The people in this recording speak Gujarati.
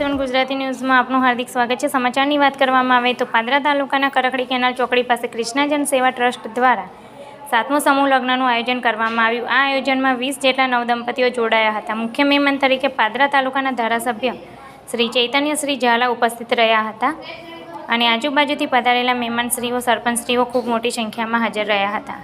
ગુજરાતી ન્યૂઝમાં આપનું હાર્દિક સ્વાગત છે. સમાચારની વાત કરવામાં આવે તો પાદરા તાલુકાના કરકડી કેનાલ ચોકડી પાસે કૃષ્ણાજન સેવા ટ્રસ્ટ દ્વારા સાતમું સમૂહ લગ્નનું આયોજન કરવામાં આવ્યું. આ આયોજનમાં વીસ જેટલા નવદંપતીઓ જોડાયા હતા. મુખ્ય મહેમાન તરીકે પાદરા તાલુકાના ધારાસભ્ય શ્રી ચૈતન્ય શ્રી ઝાલા ઉપસ્થિત રહ્યા હતા અને આજુબાજુથી પધારેલા મહેમાનશ્રીઓ, સરપંચશ્રીઓ ખૂબ મોટી સંખ્યામાં હાજર રહ્યા હતા.